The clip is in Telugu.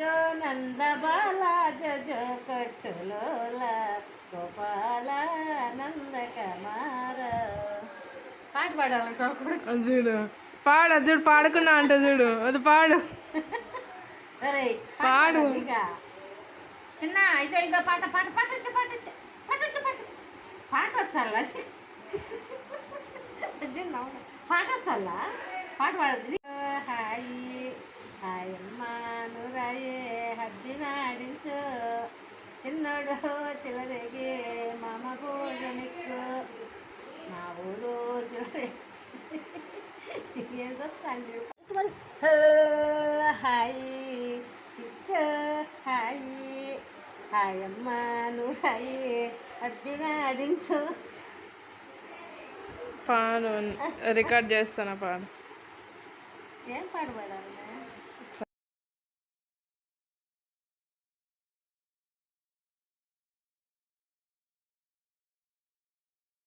జో నంద బాల జో కట్టులోల గోపాల నంద కమార పాట పాడాలంట అప్పుడు అది చూడు. పాడు అది చూడు పాడుకున్నా అంట చూడు. అది పాడు. అరే పాడు. ఇంకా. చిన్న ఇదో ఇదో పాట పాట పాటొచ్చు పాటొచ్చు పాటొచ్చు పాట పాట వచ్చాలా? పాట వచ్చాలా? పాట పాడద్దు హాయ్ హాయ్ అమ్మా నురాయే హబ్బినాడించు చిన్నోడు చిల్లరెగే మామ భోజనిక్కు నా ఊరు చిల్లరే ఏం చెప్తాండి హాయ్. చిచ్చ హాయ్. హాయ్ అమ్మ నువ్వు హాయ్. అబ్బిగా ఆడించు పాడు రికార్డ్ చేస్తానా పాడు ఏం పాట పాడాలి?